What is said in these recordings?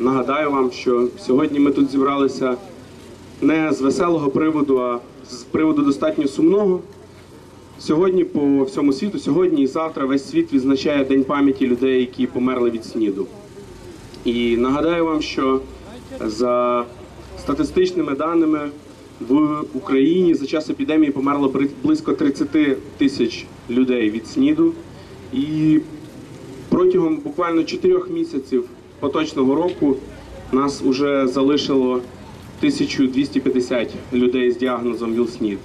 Нагадаю вам, що сьогодні ми тут зібралися не з веселого приводу, а з приводу достатньо сумного. Сьогодні по всьому світу, сьогодні і завтра весь світ відзначає День пам'яті людей, які померли від СНІДу. І нагадаю вам, що за статистичними даними в Україні за час епідемії померло близько 30 тисяч людей від СНІДу. І протягом буквально 4 місяців поточного року нас вже залишило 1250 людей з діагнозом ВІЛ-СНІД.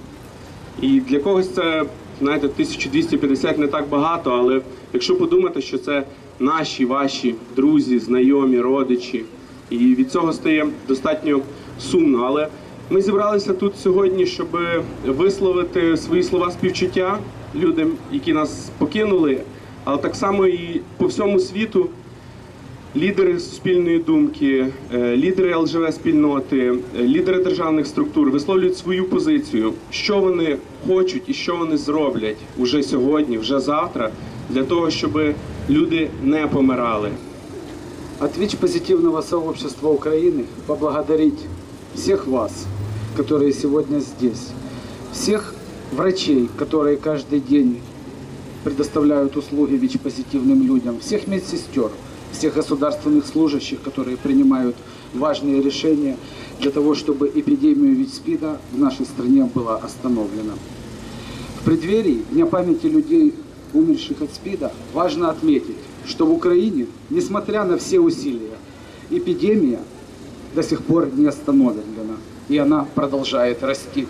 І для когось це, знаєте, 1250 не так багато, але якщо подумати, що це наші, ваші друзі, знайомі, родичі, і від цього стає достатньо сумно. Але ми зібралися тут сьогодні, щоб висловити свої слова співчуття людям, які нас покинули, але так само і по всьому світу лідери суспільної думки, е, лідери ЛЖВ спільноти, е, лідери державних структур висловлюють свою позицію, що вони хочуть і що вони зроблять уже сьогодні, вже завтра, для того, щоб люди не помирали. От ВИЧ-позитивного сообщества Украины поблагодарить всех вас, которые сегодня здесь, всех врачей, которые каждый день предоставляют услуги ВИЧ-позитивным людям, всех медсестер, всех государственных служащих, которые принимают важные решения для того, чтобы эпидемию ВИЧ-СПИДа в нашей стране была остановлена. В преддверии Дня памяти людей, умерших от СПИДа, важно отметить, что в Украине, несмотря на все усилия, эпидемия до сих пор не остановлена, и она продолжает расти.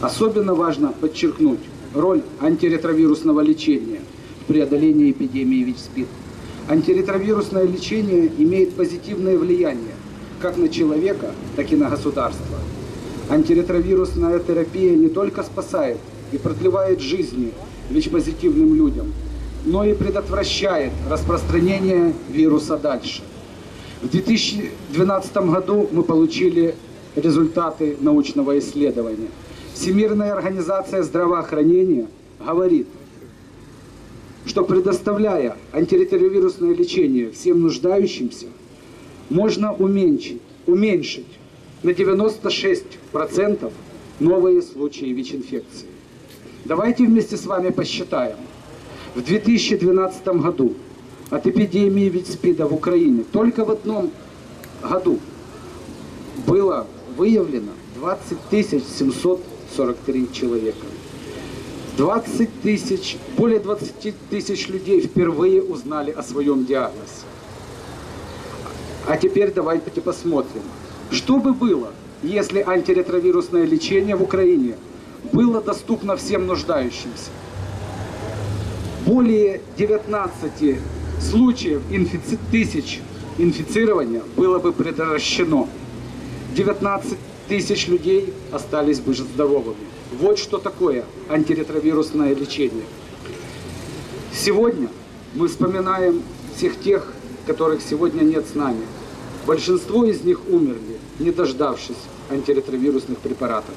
Особенно важно подчеркнуть роль антиретровирусного лечения в преодолении эпидемии ВИЧ-СПИД. Антиретровирусное лечение имеет позитивное влияние как на человека, так и на государство. Антиретровирусная терапия не только спасает и продлевает жизни ВИЧ-позитивным людям, но и предотвращает распространение вируса дальше. В 2012 году мы получили результаты научного исследования. Всемирная организация здравоохранения говорит, что предоставляя антиретровирусное лечение всем нуждающимся, можно уменьшить, уменьшить на 96% новые случаи ВИЧ-инфекции. Давайте вместе с вами посчитаем. В 2012 году от эпидемии ВИЧ-СПИДа в Украине только в одном году было выявлено 20 743 человека. 20 тысяч, более 20 тысяч людей впервые узнали о своем диагнозе. А теперь давайте посмотрим, что бы было, если антиретровирусное лечение в Украине было доступно всем нуждающимся. Более 19 случаев инфици- тысяч инфицирования было бы предотвращено. 19 тысяч людей остались бы здоровыми. Вот что такое антиретровирусное лечение. Сегодня мы вспоминаем всех тех, которых сегодня нет с нами. Большинство из них умерли, не дождавшись антиретровирусных препаратов.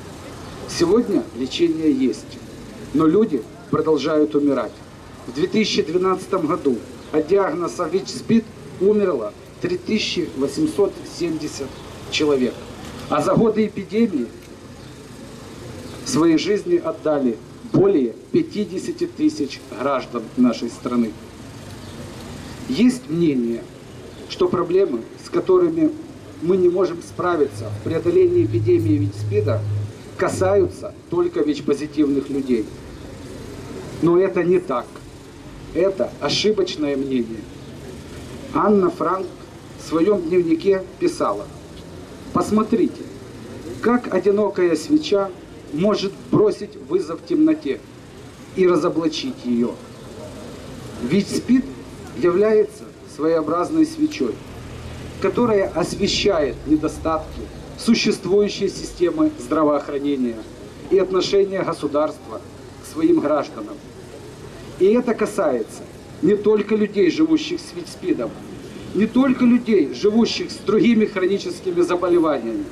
Сегодня лечение есть, но люди продолжают умирать. В 2012 году от диагноза ВИЧ-СПИД умерло 3870 человек. А за годы эпидемии своей жизни отдали более 50 тысяч граждан нашей страны. Есть мнение, что проблемы, с которыми мы не можем справиться в преодолении эпидемии ВИЧ-СПИДа, касаются только ВИЧ-позитивных людей. Но это не так. Это ошибочное мнение. Анна Франк в своем дневнике писала, посмотрите, как одинокая свеча может бросить вызов темноте и разоблачить ее. Ведь СПИД является своеобразной свечой, которая освещает недостатки существующей системы здравоохранения и отношения государства к своим гражданам. И это касается не только людей, живущих с ВИЧ-СПИДом, не только людей, живущих с другими хроническими заболеваниями.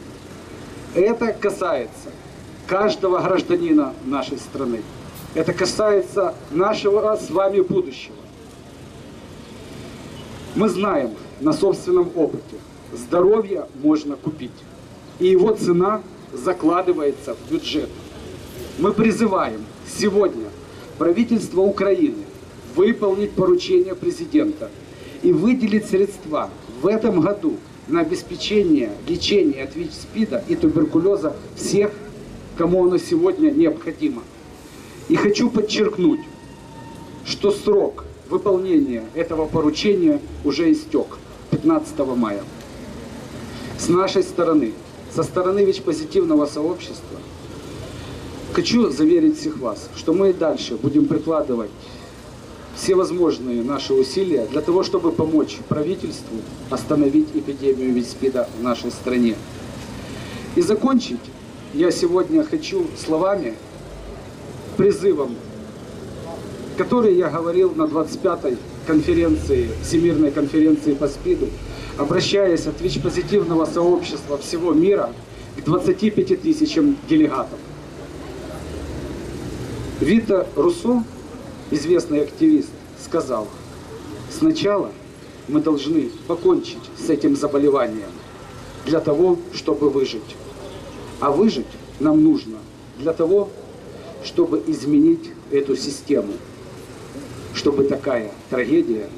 Это касается каждого гражданина нашей страны. Это касается нашего с вами будущего. Мы знаем на собственном опыте, здоровье можно купить. И его цена закладывается в бюджет. Мы призываем сегодня правительство Украины выполнить поручение президента и выделить средства в этом году на обеспечение лечения от ВИЧ-СПИДа и туберкулеза всех, кому оно сегодня необходимо. И хочу подчеркнуть, что срок выполнения этого поручения уже истек 15 мая. С нашей стороны, со стороны ВИЧ-позитивного сообщества, хочу заверить всех вас, что мы и дальше будем прикладывать все возможные наши усилия для того, чтобы помочь правительству остановить эпидемию ВИЧ-СПИДа в нашей стране. И закончить я сегодня хочу словами, призывом который я говорил на 25-й конференции, Всемирной конференции по СПИДу, обращаясь от ВИЧ-позитивного сообщества всего мира к 25 тысячам делегатов. Вита Руссо, известный активист, сказал, сначала мы должны покончить с этим заболеванием для того, чтобы выжить. А выжить нам нужно для того, чтобы изменить эту систему, чтобы такая трагедия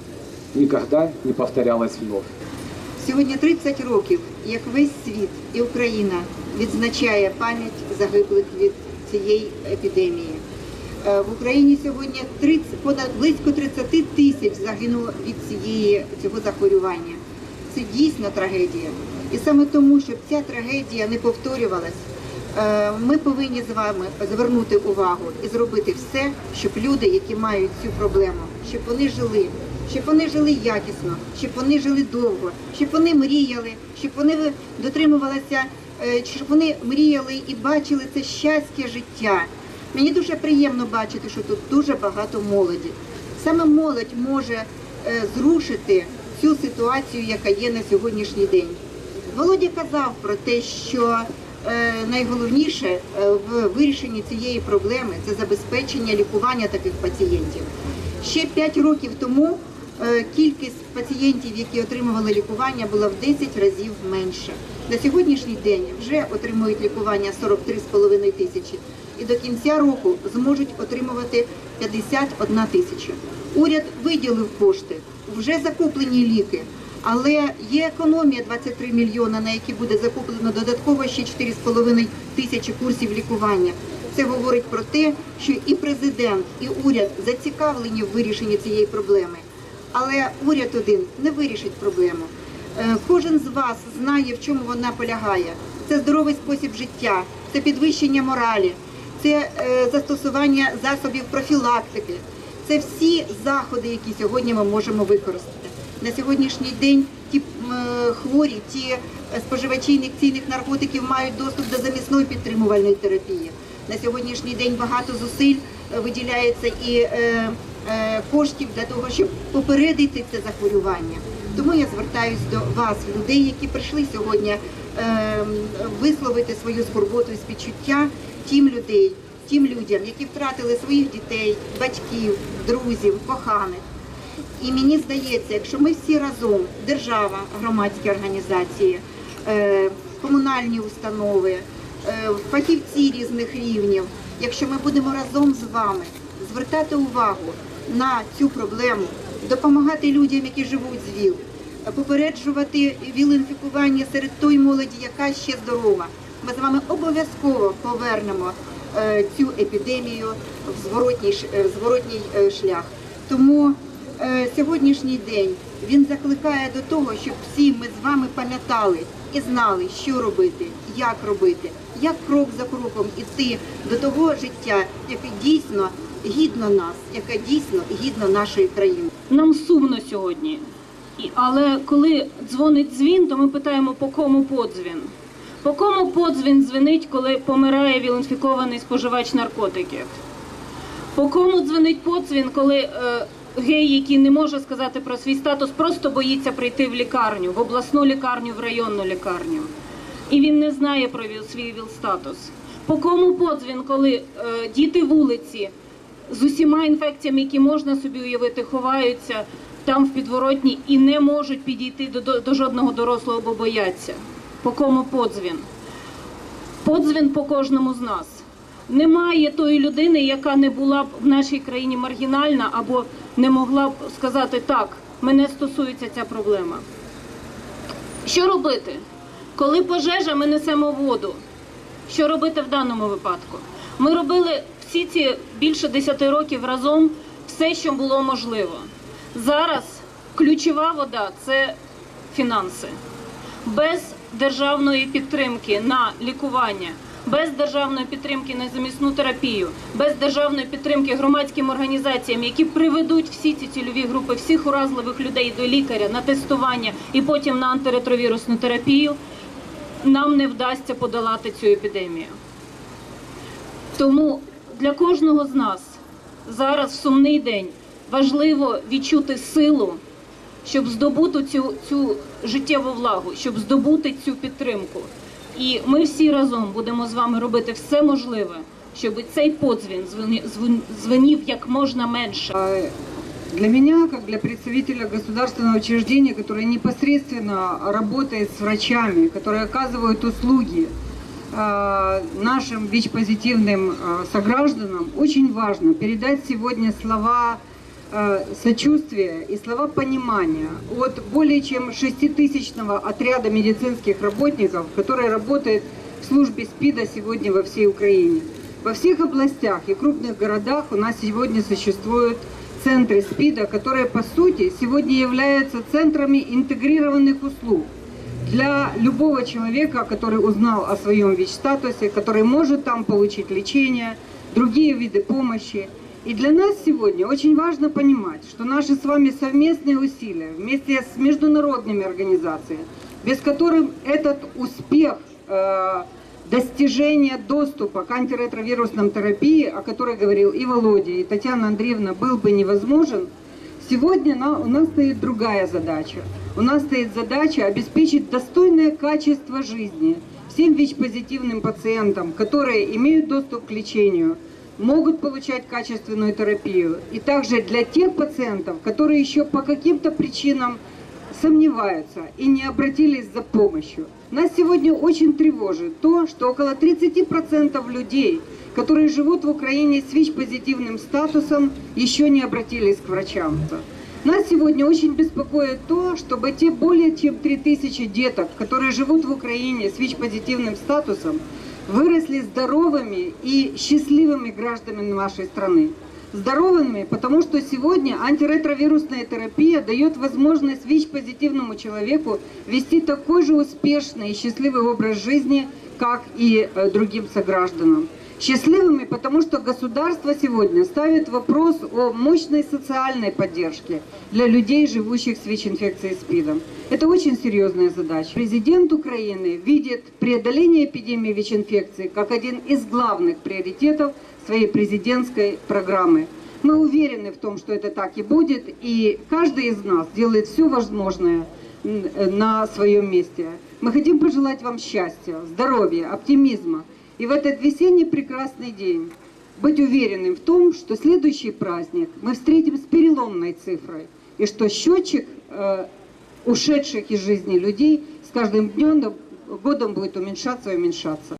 никогда не повторялась вновь. Сьогодні 30 років, як весь світ і Україна відзначає пам'ять загиблих від цієї епідемії. Е, В Україні сьогодні 30, понад близько 30 тисяч загинуло від цієї цього захворювання. Це дійсно трагедія. І саме тому, щоб ця трагедія не повторювалась, е, ми повинні з вами звернути увагу і зробити все, щоб люди, які мають цю проблему, щоб вони жили, щоб вони жили якісно, щоб вони жили довго, щоб вони мріяли, щоб вони дотримувалися, е, щоб вони мріяли і бачили це щастя життя. Мені дуже приємно бачити, що тут дуже багато молоді. Саме молодь може е, зрушити цю ситуацію, яка є на сьогоднішній день. Володя казав про те, що е, найголовніше е, в вирішенні цієї проблеми це забезпечення лікування таких пацієнтів. Ще 5 років тому кількість пацієнтів, які отримували лікування, була в 10 разів менша. На сьогоднішній день вже отримують лікування 43,5 тисячі і до кінця року зможуть отримувати 51 тисяча. Уряд виділив кошти, вже закуплені ліки. Але є економія 23 мільйона, на які буде закуплено додатково ще 4,5 тисячі курсів лікування. Це говорить про те, що і президент, і уряд зацікавлені в вирішенні цієї проблеми. Але уряд один не вирішить проблему. Е, Кожен з вас знає, в чому вона полягає. Це здоровий спосіб життя, це підвищення моралі, це е, застосування засобів профілактики. Це всі заходи, які сьогодні ми можемо використати. На сьогоднішній день ті е, хворі, ті е, споживачі ін'єкційних наркотиків мають доступ до замісної підтримувальної терапії. На сьогоднішній день багато зусиль виділяється і коштів для того, щоб попередити це захворювання. Тому я звертаюсь до вас, людей, які прийшли сьогодні е, висловити свою скорботу і співчуття тим людей, тим людям, які втратили своїх дітей, батьків, друзів, коханих. І мені здається, якщо ми всі разом, держава, громадські організації, е, комунальні установи, е, фахівці різних рівнів, якщо ми будемо разом з вами звертати увагу на цю проблему, допомагати людям, які живуть з ВІЛ, попереджувати ВІЛ-інфікування серед тої молоді, яка ще здорова, ми з вами обов'язково повернемо е, цю епідемію в зворотній, е, в зворотній е, шлях. Тому сьогоднішній день він закликає до того, щоб всі ми з вами пам'ятали і знали, що робити, як робити, як крок за кроком іти до того життя, яке дійсно гідно нас, яке дійсно гідно нашої країни. Нам сумно сьогодні. Але коли дзвонить дзвін, то ми питаємо, по кому подзвін. По кому подзвін дзвенить, коли помирає вілінфікований споживач наркотиків? По кому дзвонить подзвін, коли е, гей, який не може сказати про свій статус, просто боїться прийти в лікарню, в обласну лікарню, в районну лікарню. І він не знає про свій ВІЛ-статус. По кому подзвін, коли е, діти вулиці з усіма інфекціями, які можна собі уявити, ховаються там в підворотні і не можуть підійти до, до, до жодного дорослого, бо бояться. По кому подзвін? Подзвін по кожному з нас. Немає тої людини, яка не була б в нашій країні маргінальна або не могла б сказати так, мене стосується ця проблема. Що робити? Коли пожежа, ми несемо воду. Що робити в даному випадку? Ми робили всі ці більше 10 років разом все, що було можливо. Зараз ключова вода це фінанси. Без державної підтримки на лікування, без державної підтримки на замісну терапію, без державної підтримки громадським організаціям, які приведуть всі ці цільові групи, всіх уразливих людей до лікаря на тестування і потім на антиретровірусну терапію, нам не вдасться подолати цю епідемію. Тому для кожного з нас зараз в сумний день важливо відчути силу, щоб здобути цю, цю життєву влагу, щоб здобути цю підтримку. І ми всі разом будемо з вами робити все можливе, щоб цей подзвін звені- звен- звенів як можна менше. А, Для меня, как для представителя государственного учреждения, которое непосредственно работает с врачами, которые оказывают услуги а, нашим ВИЧ-позитивным а, согражданам, очень важно передать сегодня слова а, сочувствия и слова понимания от более чем шеститысячного отряда медицинских работников, который работает в службе СПИДа сегодня во всей Украине. Во всех областях и крупных городах у нас сегодня существуют центры СПИДа, которые по сути сегодня являются центрами интегрированных услуг для любого человека, который узнал о своем ВИЧ-статусе, который может там получить лечение, другие виды помощи. И для нас сегодня очень важно понимать, что наши с вами совместные усилия вместе с международными организациями, без которых этот успех э, достижения доступа к антиретровирусной терапии, о которой говорил и Володя, и Татьяна Андреевна, был бы невозможен, сегодня на- у нас стоит другая задача. У нас стоит задача обеспечить достойное качество жизни всем ВИЧ-позитивным пациентам, которые имеют доступ к лечению, могут получать качественную терапию. И также для тех пациентов, которые еще по каким-то причинам сомневаются и не обратились за помощью. Нас сегодня очень тревожит то, что около 30% людей, которые живут в Украине с ВИЧ-позитивным статусом, еще не обратились к врачам. Нас сегодня очень беспокоит то, чтобы те более чем 3000 деток, которые живут в Украине с ВИЧ-позитивным статусом, выросли здоровыми и счастливыми гражданами нашей страны. Здоровыми, потому что сегодня антиретровирусная терапия дает возможность ВИЧ-позитивному человеку вести такой же успешный и счастливый образ жизни, как и э, другим согражданам. Счастливыми, потому что государство сегодня ставит вопрос о мощной социальной поддержке для людей, живущих с ВИЧ-инфекцией СПИДом. Это очень серьезная задача. Президент Украины видит преодоление эпидемии ВИЧ-инфекции как один из главных приоритетов своей президентской программы. Мы уверены в том, что это так и будет, и каждый из нас делает все возможное на своем месте. Мы хотим пожелать вам счастья, здоровья, оптимизма. И в этот весенний прекрасный день быть уверенным в том, что следующий праздник мы встретим с переломной цифрой, и что счетчик э, ушедших из жизни людей с каждым днем, годом будет уменьшаться и уменьшаться.